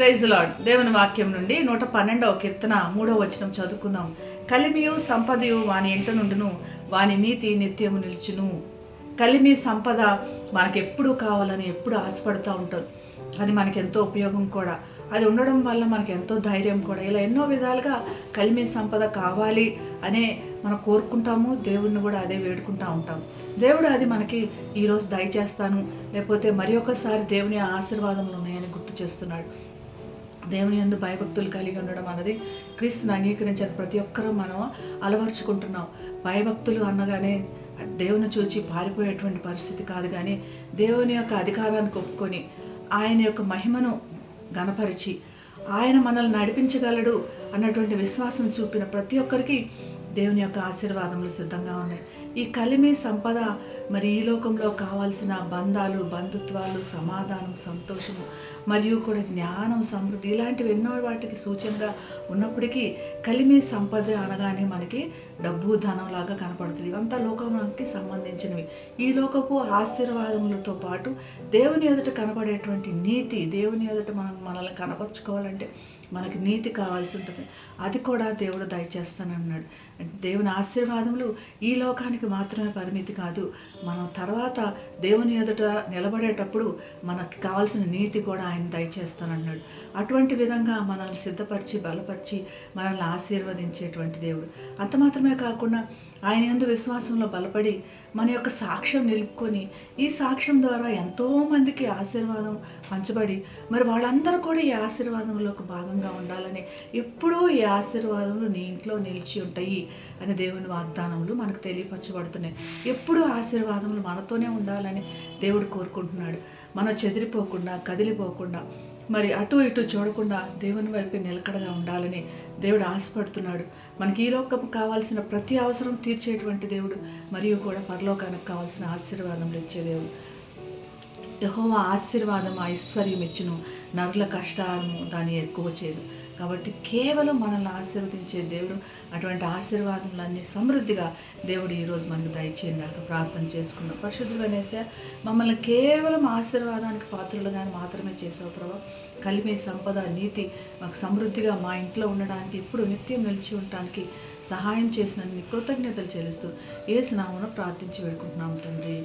Praise lord దేవుని వాక్యం నుండి నూట పన్నెండవ కీర్తన మూడవ వచనం చదువుకుందాం. కలిమియు సంపదయు వాని ఎంట నుండును వాని నీతి నిత్యము నిలుచును. కలిమి సంపద మనకెప్పుడు కావాలని ఎప్పుడు ఆశపడుతూ ఉంటాం. అది మనకి ఎంతో ఉపయోగం కూడా. అది ఉండడం వల్ల మనకి ఎంతో ధైర్యం కూడా. ఇలా ఎన్నో విధాలుగా కలిమి సంపద కావాలి అనే మనం కోరుకుంటాము. దేవుణ్ణి కూడా అదే వేడుకుంటూ ఉంటాం. దేవుడు అది మనకి ఈరోజు దయచేస్తాను. లేకపోతే మరి ఒకసారి దేవుని ఆశీర్వాదములు ఉన్నాయని గుర్తు చేస్తున్నాడు. దేవుని యందు భయభక్తులు కలిగి ఉండడం అన్నది క్రీస్తుని అంగీకరించిన ప్రతి ఒక్కరూ మనం అలవర్చుకుంటున్నాం. భయభక్తులు అనగానే దేవుని చూచి పారిపోయేటువంటి పరిస్థితి కాదు కానీ దేవుని యొక్క అధికారానికి ఒప్పుకొని ఆయన యొక్క మహిమను గణపరిచి. ఆయన మనల్ని నడిపించగలడు అన్నటువంటి విశ్వాసం చూపిన ప్రతి ఒక్కరికి దేవుని యొక్క ఆశీర్వాదములు సిద్ధంగా ఉన్నాయి. ఈ కలిమి సంపద మరి ఈ లోకంలో కావాల్సిన బంధాలు బంధుత్వాలు సమాధానం సంతోషము మరియు కూడా జ్ఞానం సమృద్ధి ఇలాంటివి ఎన్నో వాటికి సూచనగా ఉన్నప్పటికీ కలిమి సంపద అనగానే మనకి డబ్బు ధనం లాగా కనపడుతుంది. ఇవంతా లోకానికి సంబంధించినవి. ఈ లోకపు ఆశీర్వాదములతో పాటు దేవుని ఎదుట కనపడేటువంటి నీతి దేవుని ఎదుట మనం మనల్ని కనపరుచుకోవాలంటే మనకి నీతి కావాల్సి ఉంటుంది. అది కూడా దేవుడు దయచేస్తానన్నాడు. దేవుని ఆశీర్వాదములు ఈ లోకానికి మాత్రమే పరిమితి కాదు. మనం తర్వాత దేవుని ఎదుట నిలబడేటప్పుడు మనకు కావాల్సిన నీతి కూడా ఆయన దయచేస్తానన్నాడు. అటువంటి విధంగా మనల్ని సిద్ధపరిచి బలపరిచి మనల్ని ఆశీర్వదించేటువంటి దేవుడు. అంత మాత్రమే కాకుండా ఆయన ఎందు విశ్వాసంలో బలపడి మన యొక్క సాక్ష్యం నిలుపుకొని ఈ సాక్ష్యం ద్వారా ఎంతోమందికి ఆశీర్వాదం పంచబడి మరి వాళ్ళందరూ కూడా ఈ ఆశీర్వాదంలో భాగంగా ఉండాలని ఎప్పుడూ ఈ ఆశీర్వాదములు నీ ఇంట్లో నిలిచి ఉంటాయి. అని దేవుని వాగ్దానములు మనకు తెలియపరచబడుతున్నాయి. ఎప్పుడూ ఆశీర్వాదములు మనతోనే ఉండాలని దేవుడు కోరుకుంటున్నాడు. మనం చెదిరిపోకుండా కదిలిపోకుండా మరి అటు ఇటు చూడకుండా దేవుని వైపు నిలకడగా ఉండాలని దేవుడు ఆశపడుతున్నాడు. మనకి ఈ లోకం కావాల్సిన ప్రతి అవసరం తీర్చేటువంటి దేవుడు మరియు కూడా పరలోకానికి కావాల్సిన ఆశీర్వాదం ఇచ్చే దేవుడు. యహోవ ఆశీర్వాదం ఐశ్వర్యం ఇచ్చును. నరుల కష్టాలను దాన్ని ఎక్కువ చేయదు. కాబట్టి కేవలం మనల్ని ఆశీర్వదించే దేవుడు అటువంటి ఆశీర్వాదములన్నీ సమృద్ధిగా దేవుడు ఈరోజు మనకు దయచేయడాక ప్రార్థన చేసుకున్నాం పరిశుద్ధులు అనేసే మమ్మల్ని కేవలం ఆశీర్వాదానికి పాత్రలుగానే మాత్రమే చేసావు ప్రభా. కలిమే సంపద నీతి మాకు సమృద్ధిగా మా ఇంట్లో ఉండడానికి ఇప్పుడు నిత్యం నిలిచి ఉండటానికి సహాయం చేసిన కృతజ్ఞతలు చెల్లిస్తూ ఏ స్నామను ప్రార్థించి వేడుకుంటున్నాం తండ్రి.